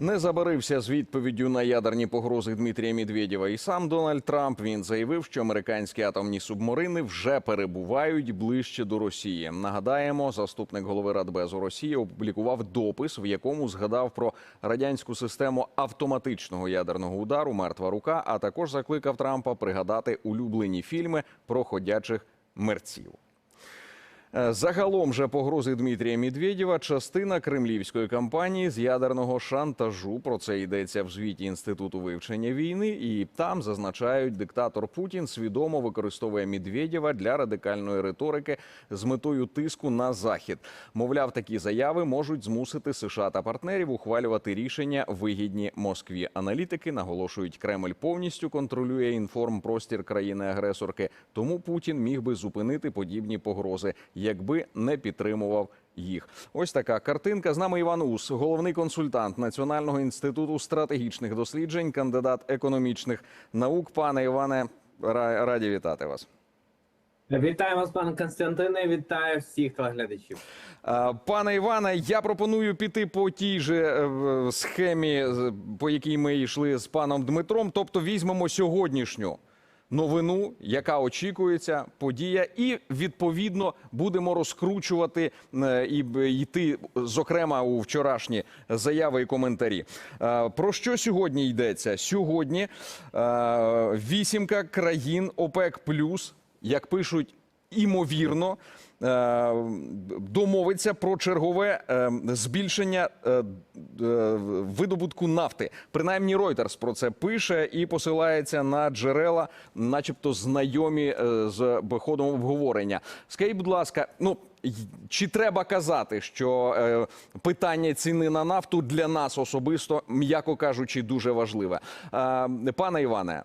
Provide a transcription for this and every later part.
Не забарився з відповіддю на ядерні погрози Дмитрія Медведєва. І сам Дональд Трамп він заявив, що американські атомні субмарини вже перебувають ближче до Росії. Нагадаємо, заступник голови Радбезу Росії опублікував допис, в якому згадав про радянську систему автоматичного ядерного удару Мертва рука, а також закликав Трампа пригадати улюблені фільми про ходячих мерців. Е, Загалом же погрози Дмитрія Медведєва частина кремлівської кампанії з ядерного шантажу. Про це йдеться в звіті інституту вивчення війни. І там зазначають, диктатор Путін свідомо використовує Медведєва для радикальної риторики з метою тиску на захід. Мовляв, такі заяви можуть змусити США та партнерів ухвалювати рішення вигідні Москві. Аналітики наголошують, Кремль повністю контролює інформпростір країни-агресорки. Тому Путін міг би зупинити подібні погрози, якби не підтримував їх. Ось така картинка. З нами Іван Ус, головний консультант Національного інституту стратегічних досліджень, кандидат економічних наук. Пане Іване, раді вітати вас. Вітаю вас, пане Константине. Вітаю всіх телеглядачів. Пане Іване, я пропоную піти по тій же е, схемі, по якій ми йшли з паном Дмитром. Тобто візьмемо сьогоднішню новину, яка очікується, подія, і відповідно будемо розкручувати е, і йти, зокрема, у вчорашні заяви і коментарі. Е, Про що сьогодні йдеться? Сьогодні е, вісімка країн ОПЕК Плюс, як пишуть імовірно, домовиться про чергове збільшення видобутку нафти. Принаймні Reuters про це пише і посилається на джерела, начебто знайомі е, з ходом обговорення. Скажіть, будь ласка, ну. Чи треба казати, що е, питання ціни на нафту для нас особисто, м'яко кажучи, дуже важливе? Е, пане Іване,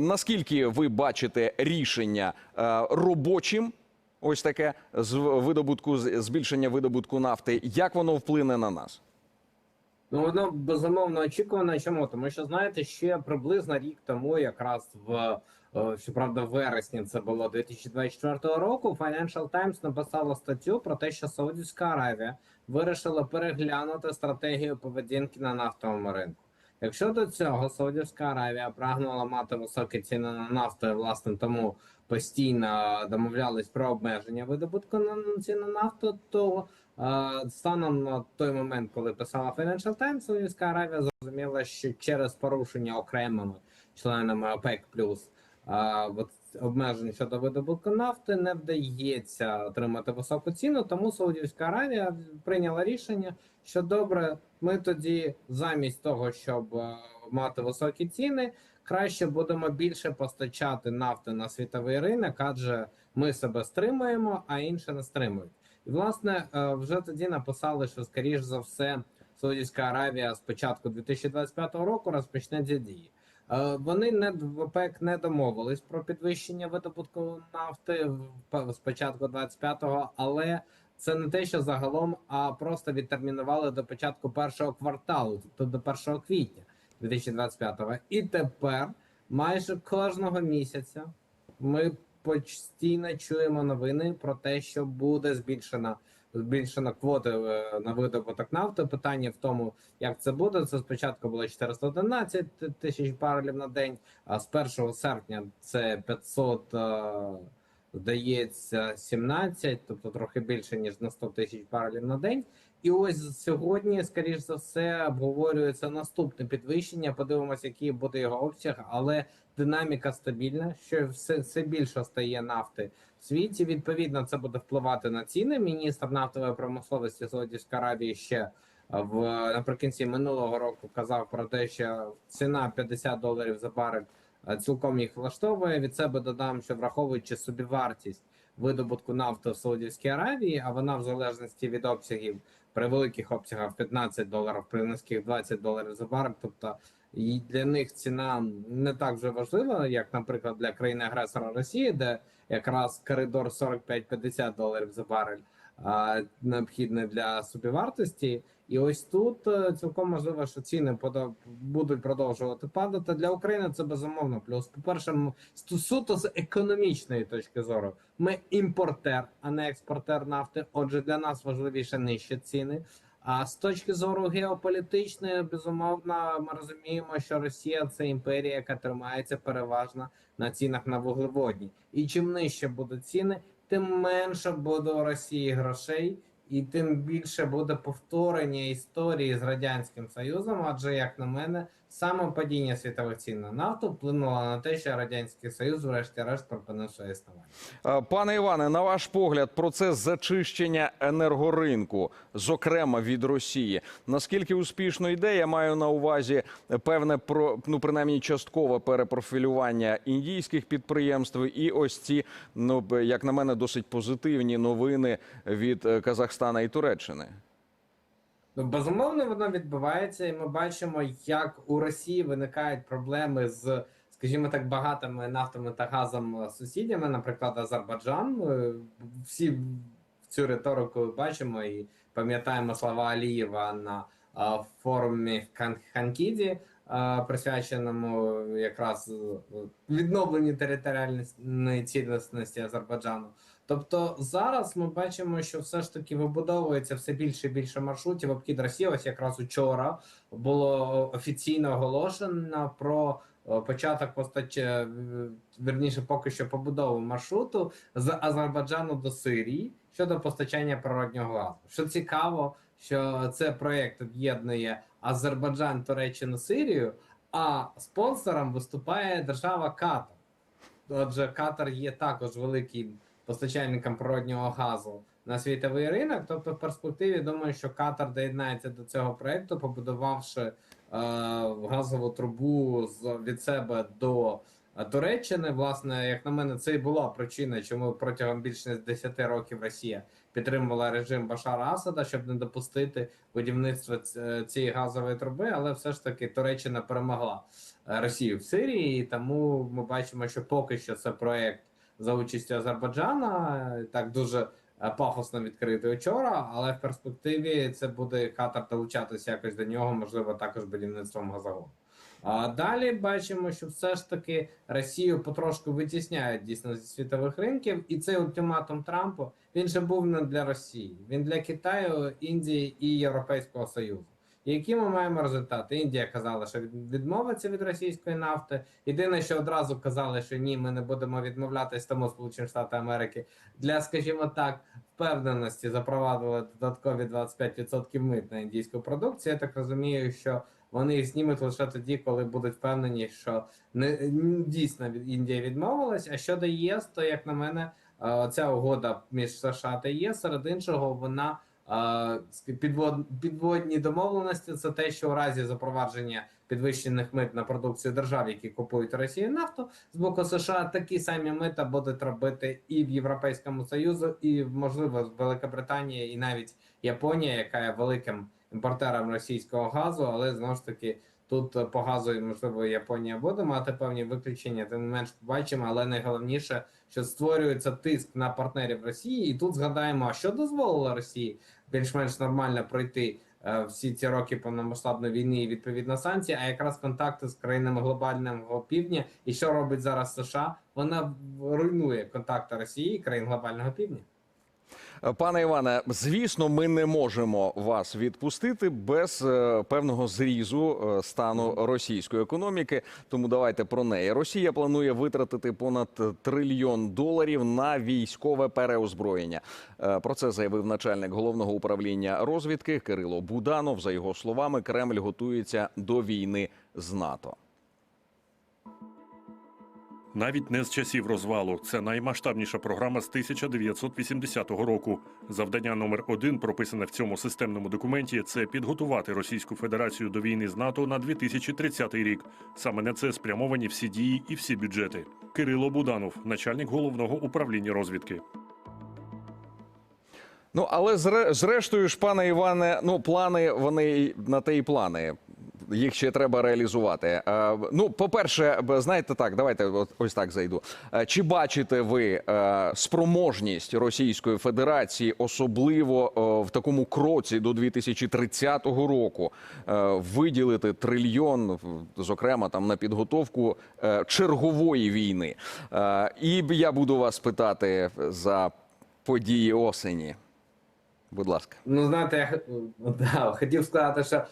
наскільки ви бачите рішення е, робочим? Ось таке з видобутку збільшення видобутку нафти. Як воно вплине на нас? Ну воно безумовно очікувано. Чому? Тому що знаєте, ще приблизно рік тому, якраз в е, щоправда, в вересні це було 2024 року. Financial Times написала статтю про те, що Саудівська Аравія вирішила переглянути стратегію поведінки на нафтовому ринку. Якщо до цього Саудівська Аравія прагнула мати високі ціни на нафту, і власне тому постійно домовлялись про обмеження видобутку на ціни на нафту, то станом на той момент, коли писала Financial Times, Саудівська Аравія зрозуміла, що через порушення окремими членами ОПЕК плюс обмежень щодо видобутку нафти не вдається отримати високу ціну. Тому Саудівська Аравія прийняла рішення, що добре, ми тоді замість того, щоб е, мати високі ціни, краще будемо більше постачати нафти на світовий ринок, адже ми себе стримуємо, а інші не стримують. І власне е, вже тоді написали, що скоріш за все Саудівська Аравія з початку 2025 року розпочне ці дії. Е, Вони не в не домовились про підвищення видобутку нафти в- спочатку 25-го, але це не те, що загалом, а просто відтермінували до початку першого кварталу, тобто до 1 квітня 2025-го. І тепер майже кожного місяця ми постійно чуємо новини про те, що буде збільшена збільшена квота е, на видобуток нафти. Питання в тому, як це буде. Це спочатку було 411 тисяч барелів на день, а з 1 серпня це 500, е, здається, 17, тобто трохи більше ніж на 100 тисяч барелів на день. І ось сьогодні, скоріш за все, обговорюється наступне підвищення. Подивимося, який буде його обсяг, але динаміка стабільна, що все, все більше стає нафти в світі. Відповідно, це буде впливати на ціни. Міністр нафтової промисловості Саудівської Аравії ще е, в наприкінці минулого року казав про те, що ціна 50 доларів за барель цілком їх влаштовує. Від себе додам, що враховуючи собівартість видобутку нафти в Саудівській Аравії, а вона в залежності від обсягів при великих обсягах 15 доларів, при низьких 20 доларів за барель. Тобто і для них ціна не так вже важлива, як, наприклад, для країни-агресора Росії, де якраз коридор 45-50 доларів за барель а, необхідний для собівартості. І ось тут е, цілком можливо, що ціни будуть продовжувати падати. Для України це безумовно плюс. По-перше, м, суто з економічної точки зору, ми імпортер, а не експортер нафти. Отже, для нас важливіше нижчі ціни. А з точки зору геополітичної, безумовно, ми розуміємо, що Росія це імперія, яка тримається переважно на цінах на вуглеводні. І чим нижче будуть ціни, тим менше буде у Росії грошей, і тим більше буде повторення історії з радянським Союзом. Адже, як на мене, саме падіння світових цін на нафту вплинуло на те, що радянський союз, врешті-решт, припинив своє існування. Е, Пане Іване, на ваш погляд, процес зачищення енергоринку, зокрема від Росії, наскільки успішно йде? Я маю на увазі певне про ну принаймні часткове перепрофілювання індійських підприємств, і ось ці, ну як на мене, досить позитивні новини від е, Казахстана і Туреччини. Ну, безумовно, воно відбувається, і ми бачимо, як у Росії виникають проблеми з, скажімо так, багатими нафтами та газом сусідями, наприклад, Азербайджан. Е, Всі цю риторику бачимо і пам'ятаємо слова Алієва на а, форумі в Ханкіді, а, присвяченому якраз е, відновленню територіальної цілісності Азербайджану. Тобто зараз ми бачимо, що все ж таки вибудовується все більше і більше маршрутів. Обхід Росії. Ось якраз учора було офіційно оголошено про е, початок постач... е, верніше, поки що побудову маршруту з Азербайджану до Сирії щодо постачання природнього газу. Що цікаво, що це проєкт об'єднує Азербайджан, Туреччину, Сирію, а спонсором виступає держава Катар. Отже, Катар є також великим постачальником природнього газу на світовий ринок. Тобто, в перспективі думаю, що Катар доєднається до цього проекту, побудувавши е, газову трубу з від себе до е, Туреччини. Власне, як на мене, це і була причина, чому протягом більш ніж 10 років Росія підтримувала режим Башара Асада, щоб не допустити будівництва цієї газової труби, але все ж таки Туреччина перемогла е, Росію в Сирії, тому ми бачимо, що поки що це проект за участю Азербайджана, так дуже е, пафосно відкритий вчора, але в перспективі це буде Катар долучатися якось до нього, можливо, також будівництвом газогону. А далі бачимо, що все ж таки Росію потрошку витісняють дійсно зі світових ринків, і цей ультиматум Трампу він же був не для Росії, він для Китаю, Індії і Європейського Союзу. І які ми маємо результати? Індія казала, що відмовиться від російської нафти. Єдине, що одразу казали, що ні, ми не будемо відмовлятись, тому Сполучені Штати Америки для, скажімо так, впевненості запровадили додаткові 25% мит на індійську продукцію. Я так розумію, що вони їх знімуть лише тоді, коли будуть впевнені, що не дійсно Індія відмовилась. А щодо ЄС, то як на мене, е, ця угода між США та ЄС, серед іншого, вона підводні домовленості. Це те, що у разі запровадження підвищених мит на продукцію держав, які купують Росію нафту з боку США, такі самі мита будуть робити і в Європейському Союзу, і можливо в Великобританії, і навіть Японія, яка є великим імпортером російського газу, але знову ж таки. Тут по газу, можливо, Японія буде мати певні виключення, тим не менш побачимо, але найголовніше, що створюється тиск на партнерів Росії, і тут згадаємо, що дозволило Росії більш-менш нормально пройти е, всі ці роки повномасштабної війни і відповідно санкції, а якраз контакти з країнами глобального півдня, і що робить зараз США? Вона руйнує контакти Росії і країн глобального півдня. Пане Іване, звісно, ми не можемо вас відпустити без е, певного зрізу е, стану російської економіки. Тому давайте про неї. Росія планує витратити понад трильйон доларів на військове переозброєння. Е, Про це заявив начальник головного управління розвідки Кирило Буданов. За його словами, Кремль готується до війни з НАТО. Навіть не з часів розвалу. Це наймасштабніша програма з 1980 року. Завдання номер один, прописане в цьому системному документі, це підготувати Російську Федерацію до війни з НАТО на 2030 рік. Саме на це спрямовані всі дії і всі бюджети. Кирило Буданов, начальник головного управління розвідки. Ну але зрештою ж, пане Іване, ну плани вони на те і плани. Їх ще треба реалізувати. Е, ну, по-перше, знаєте так, давайте ось так зайду. Е, Чи бачите ви е, спроможність Російської Федерації, особливо в такому кроці до 2030 року, виділити трильйон, зокрема там на підготовку чергової війни? І я буду вас питати за події осені. Будь ласка. Ну, знаєте, я х- да, хотів сказати, що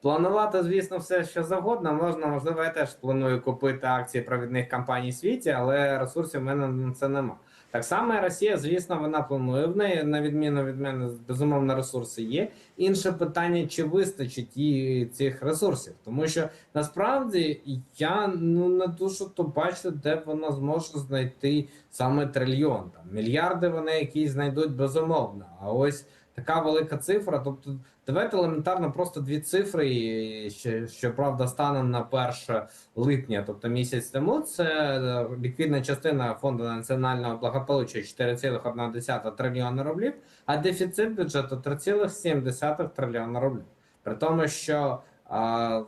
планувати, звісно, все що завгодно. Можна, можливо, я теж планую купити акції провідних компаній в світі, але ресурсів в мене на це нема. Так само Росія, звісно, вона планує в неї, на відміну від мене, безумовно, ресурси є. Інше питання, чи вистачить їй цих ресурсів, тому що насправді я ну не дуже то бачу, де вона зможе знайти саме трильйон. Там мільярди вони якісь знайдуть безумовно. А ось така велика цифра. Тобто, давайте елементарно просто дві цифри, ще щоправда, станом на 1 липня, тобто місяць тому, це е, ліквідна частина фонду національного благополуччя 4,1 трильйона рублів, а дефіцит бюджету 3,7 трильйона рублів. При тому, що а,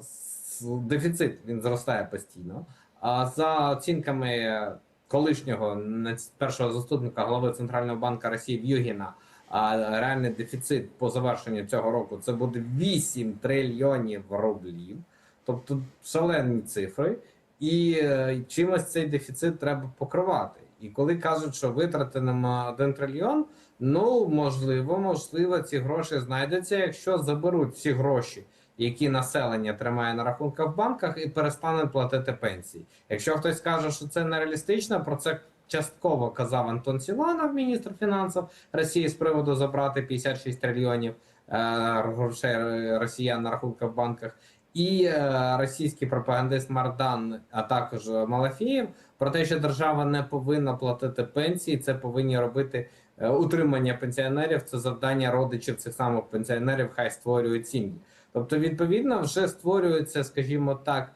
дефіцит він зростає постійно. А за оцінками колишнього першого заступника голови Центрального банку Росії В'югіна, а реальний дефіцит по завершенню цього року це буде 8 трильйонів рублів, тобто шалені цифри, і е, чимось цей дефіцит треба покривати. І коли кажуть, що витратимо 1 трильйон, ну можливо, можливо, ці гроші знайдуться, якщо заберуть всі гроші, які населення тримає на рахунках в банках, і перестануть платити пенсії. Якщо хтось каже, що це нереалістично, про це частково казав Антон Сіланов, міністр фінансів Росії, з приводу забрати 56 трильйонів е, грошей росіян на рахунках в банках. І е, російський пропагандист Мардан, а також Малафієв, про те, що держава не повинна платити пенсії, це повинні робити е, утримання пенсіонерів. Це завдання родичів цих самих пенсіонерів, хай створюють сім'ї. Тобто, відповідно, вже створюється, скажімо так,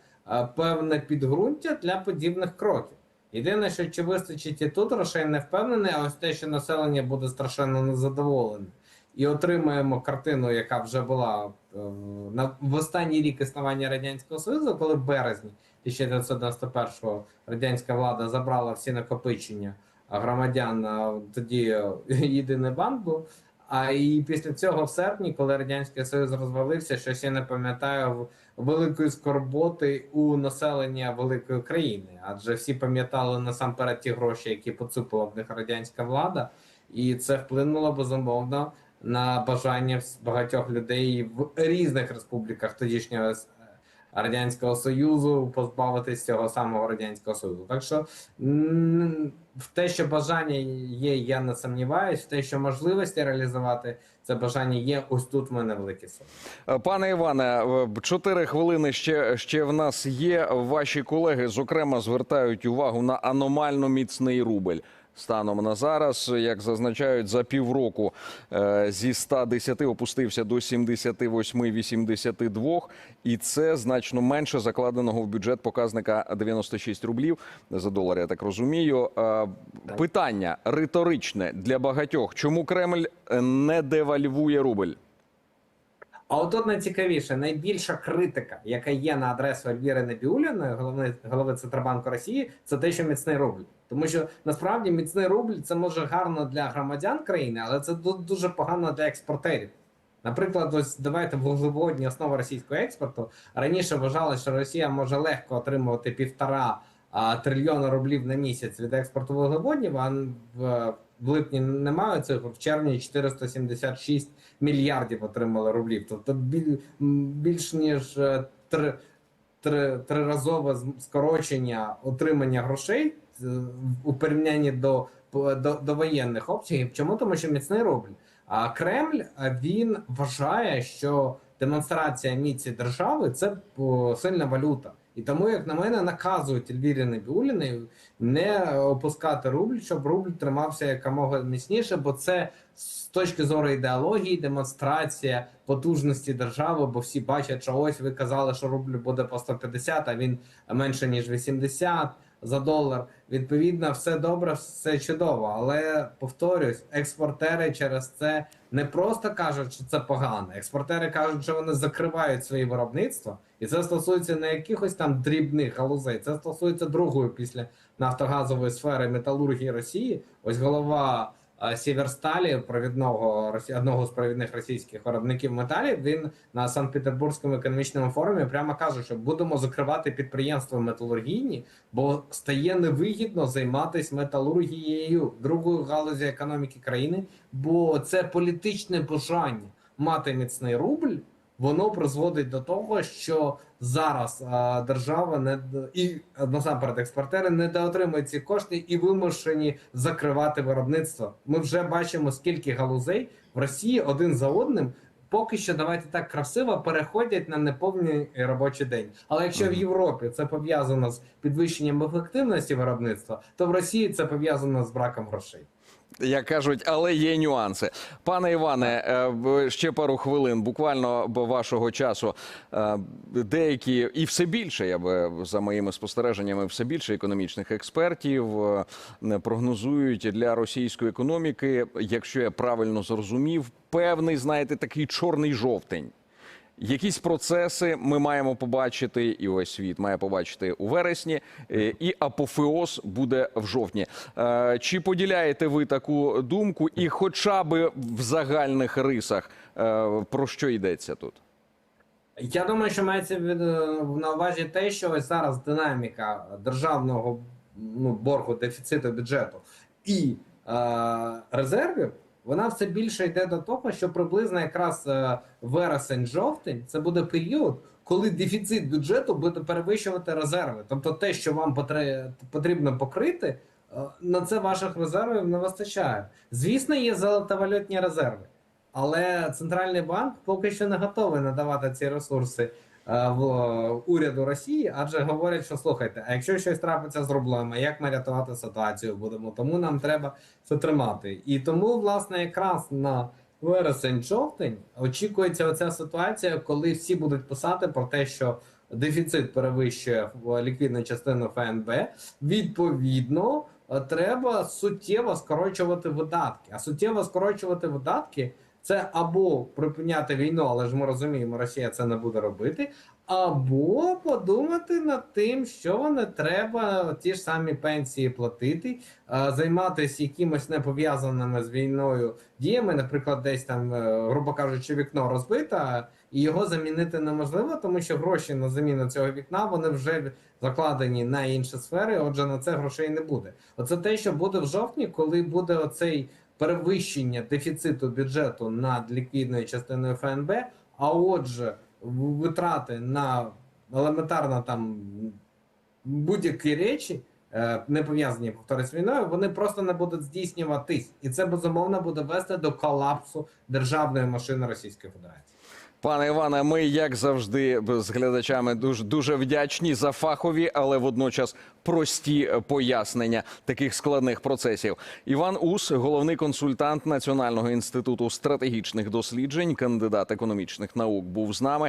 певне підґрунтя для подібних кроків. Єдине, що чи вистачить і тут грошей не впевнений, а ось те, що населення буде страшенно незадоволене. І отримаємо картину, яка вже була е, на в останній рік існування радянського союзу, коли в березні 1991-го радянська влада забрала всі накопичення громадян. Тоді єдиний банк був. А і після цього, в серпні, коли радянський союз розвалився, щось я не пам'ятаю великої скорботи у населення великої країни, адже всі пам'ятали насамперед ті гроші, які поцупила в них радянська влада, і це вплинуло безумовно на бажання багатьох людей в різних республіках тодішнього радянського союзу позбавитись цього самого радянського союзу. Так що в те, що бажання є, я не сумніваюсь. В те, що можливості реалізувати це бажання є, ось тут в мене великі сили. Е, Пане Іване, е, чотири хвилини ще, ще в нас є. Ваші колеги, зокрема, звертають увагу на аномально міцний рубль. Станом на зараз, як зазначають, за півроку е, зі 110 опустився до 78-82, і це значно менше закладеного в бюджет показника 96 рублів за долар. Я так розумію. Е, Питання риторичне для багатьох: чому Кремль не девальвує рубль? А от тут найцікавіше, найбільша критика, яка є на адресу Альвіри Небіуліної, голови, голови Центробанку Росії, це те, що міцний рубль. Тому що насправді міцний рубль це може гарно для громадян країни, але це ду- дуже погано для експортерів. Наприклад, ось давайте вуглеводні основи російського експорту. Раніше вважали, що Росія може легко отримувати півтора трильйона рублів на місяць від експорту вуглеводнів, а в, в липні немає цього, в червні 476 мільярдів отримали рублів. Тобто біль, більш ніж е, три, три, триразове скорочення отримання грошей у порівнянні до, до, до воєнних обсягів. Чому? Тому що міцний рубль. А Кремль він вважає, що демонстрація міці держави це сильна валюта. І тому, як на мене, наказують Ельвірі Небіуліни не опускати рубль, щоб рубль тримався якомога міцніше, бо це з точки зору ідеології, демонстрація потужності держави, бо всі бачать, що ось ви казали, що рубль буде по 150, а він менше ніж 80 за долар. Відповідно, все добре, все чудово. Але повторюсь, експортери через це не просто кажуть, що це погано. Експортери кажуть, що вони закривають свої виробництва, і це стосується не якихось там дрібних галузей. Це стосується другої після нафтогазової сфери металургії Росії. Ось голова Сіверсталі, провідного одного з провідних російських виробників металів. Він на Санкт-Петербурзькому економічному форумі прямо каже, що будемо закривати підприємства металургійні, бо стає невигідно займатися металургією другою галузі економіки країни, бо це політичне бажання мати міцний рубль. Воно призводить до того, що зараз а, держава не і насамперед експортери не доотримують ці кошти і вимушені закривати виробництво. Ми вже бачимо, скільки галузей в Росії один за одним. Поки що давайте так красиво переходять на неповний робочий день. Але якщо в Європі це пов'язано з підвищенням ефективності виробництва, то в Росії це пов'язано з браком грошей. Як кажуть, але є нюанси. Пане Іване, е, ще пару хвилин, буквально вашого часу. Е, Деякі і все більше, я би за моїми спостереженнями, все більше економічних експертів е, прогнозують для російської економіки, якщо я правильно зрозумів, певний, знаєте, такий чорний жовтень. Якісь процеси ми маємо побачити, і весь світ має побачити у вересні, е, і апофеоз буде в жовтні. Е, Чи поділяєте ви таку думку? І, хоча би в загальних рисах, е, про що йдеться тут? Я думаю, що мається на увазі те, що ось зараз динаміка державного ну, боргу, дефіциту бюджету і е, резервів, вона все більше йде до того, що приблизно якраз е, вересень-жовтень це буде період, коли дефіцит бюджету буде перевищувати резерви. Тобто те, що вам потрібно покрити, е, на це ваших резервів не вистачає. Звісно, є золотовалютні резерви. Але центральний банк поки що не готовий надавати ці ресурси в е, уряду Росії, адже говорять, що слухайте, а якщо щось трапиться з рублем, а як ми рятувати ситуацію будемо? Тому нам треба це тримати. І тому, власне, якраз на вересень-жовтень очікується оця ситуація, коли всі будуть писати про те, що дефіцит перевищує ліквідну частину ФНБ. Відповідно, е, треба суттєво скорочувати видатки. А суттєво скорочувати видатки це або припиняти війну, але ж ми розуміємо, Росія це не буде робити, або подумати над тим, що не треба ті ж самі пенсії платити, е, займатися якимось не пов'язаними з війною діями, наприклад, десь там, е, грубо кажучи, вікно розбите, і його замінити неможливо, тому що гроші на заміну цього вікна вони вже закладені на інші сфери. Отже, на це грошей не буде. Оце те, що буде в жовтні, коли буде оцей перевищення дефіциту бюджету над ліквідною частиною ФНБ. А отже, витрати на елементарно там будь-які речі. е, Не пов'язані повтори з війною, вони просто не будуть здійснюватись, і це безумовно буде вести до колапсу державної машини Російської Федерації. Пане Іване, ми як завжди з глядачами дуже дуже вдячні за фахові, але водночас прості пояснення таких складних процесів. Іван Ус, головний консультант Національного інституту стратегічних досліджень, кандидат економічних наук, був з нами.